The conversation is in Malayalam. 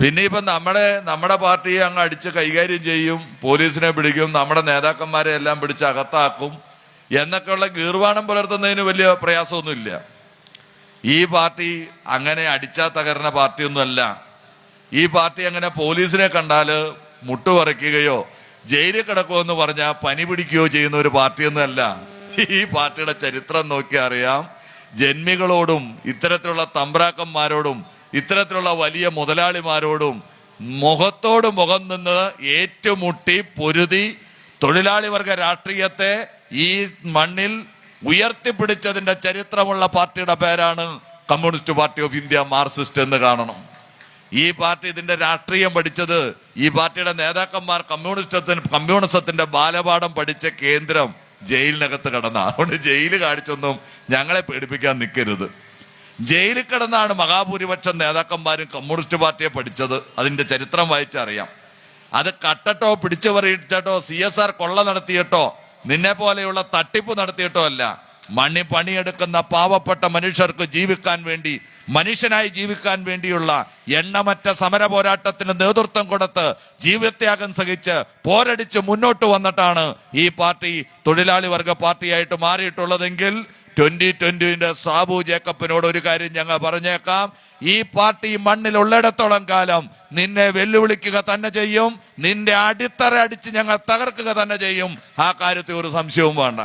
പിന്നെ ഇപ്പം നമ്മുടെ നമ്മുടെ പാർട്ടിയെ അങ്ങ് അടിച്ച് കൈകാര്യം ചെയ്യും പോലീസിനെ പിടിക്കും നമ്മുടെ നേതാക്കന്മാരെ എല്ലാം പിടിച്ച് അകത്താക്കും എന്നൊക്കെയുള്ള ഗീർവാണം പുലർത്തുന്നതിന് വലിയ പ്രയാസമൊന്നുമില്ല. ഈ പാർട്ടി അങ്ങനെ അടിച്ചാ തകർന്ന പാർട്ടിയൊന്നുമല്ല. ഈ പാർട്ടി അങ്ങനെ പോലീസിനെ കണ്ടാൽ മുട്ടുപറിക്കുകയോ ജയിലിൽ കിടക്കുമെന്ന് പറഞ്ഞാൽ പനി പിടിക്കുകയോ ചെയ്യുന്ന ഒരു പാർട്ടിയൊന്നുമല്ല. ഈ പാർട്ടിയുടെ ചരിത്രം നോക്കി അറിയാം ജന്മികളോടും ഇത്തരത്തിലുള്ള തമ്പ്രാക്കന്മാരോടും ഇത്തരത്തിലുള്ള വലിയ മുതലാളിമാരോടും മുഖത്തോട് മുഖം നിന്ന് ഏറ്റുമുട്ടി പൊരുതി തൊഴിലാളി വർഗ രാഷ്ട്രീയത്തെ ഈ മണ്ണിൽ ഉയർത്തിപ്പിടിച്ചതിന്റെ ചരിത്രമുള്ള പാർട്ടിയുടെ പേരാണ് communist party of India Marxist എന്ന് കാണണം. ഈ പാർട്ടി ഇതിന്റെ രാഷ്ട്രീയം പഠിച്ചത് ഈ പാർട്ടിയുടെ നേതാക്കന്മാർ കമ്മ്യൂണിസ്റ്റത്തിന് കമ്മ്യൂണിസത്തിന്റെ ബാലപാഠം പഠിച്ച കേന്ദ്രം ജയിലിനകത്ത് കടന്ന. അതുകൊണ്ട് ജയിൽ കാണിച്ചൊന്നും ഞങ്ങളെ പേടിപ്പിക്കാൻ നിൽക്കരുത് ജയിലിൽ കിടന്നാണ് മഹാഭൂരിപക്ഷം നേതാക്കന്മാരും കമ്മ്യൂണിസ്റ്റ് പാർട്ടിയെ പഠിച്ചത്. അതിന്റെ ചരിത്രം വായിച്ചറിയാം. അത് കട്ടട്ടോ പിടിച്ചു പറിയിട്ടോ സി എസ് ആർ കൊള്ള നടത്തിയിട്ടോ നിന്നെ പോലെയുള്ള തട്ടിപ്പ് നടത്തിയിട്ടോ അല്ല. മണ്ണി പണിയെടുക്കുന്ന പാവപ്പെട്ട മനുഷ്യർക്ക് ജീവിക്കാൻ വേണ്ടി മനുഷ്യനായി ജീവിക്കാൻ വേണ്ടിയുള്ള എണ്ണമറ്റ സമര പോരാട്ടത്തിന് നേതൃത്വം കൊടുത്ത് ജീവത്യാഗം സഹിച്ച് പോരടിച്ച് മുന്നോട്ട് വന്നിട്ടാണ് ഈ പാർട്ടി തൊഴിലാളി വർഗ പാർട്ടിയായിട്ട് മാറിയിട്ടുള്ളതെങ്കിൽ ട്വന്റി ട്വന്റിന്റെ സാബു ജേക്കബിനോട് ഒരു കാര്യം ഞങ്ങൾ പറഞ്ഞേക്കാം. ഈ പാർട്ടി മണ്ണിൽ ഉള്ളിടത്തോളം കാലം നിന്നെ വെല്ലുവിളിക്കുക തന്നെ ചെയ്യും. നിന്റെ അടിത്തറ അടിച്ച് ഞങ്ങൾ തകർക്കുക തന്നെ ചെയ്യും. ആ കാര്യത്തിൽ ഒരു സംശയവും വേണ്ട.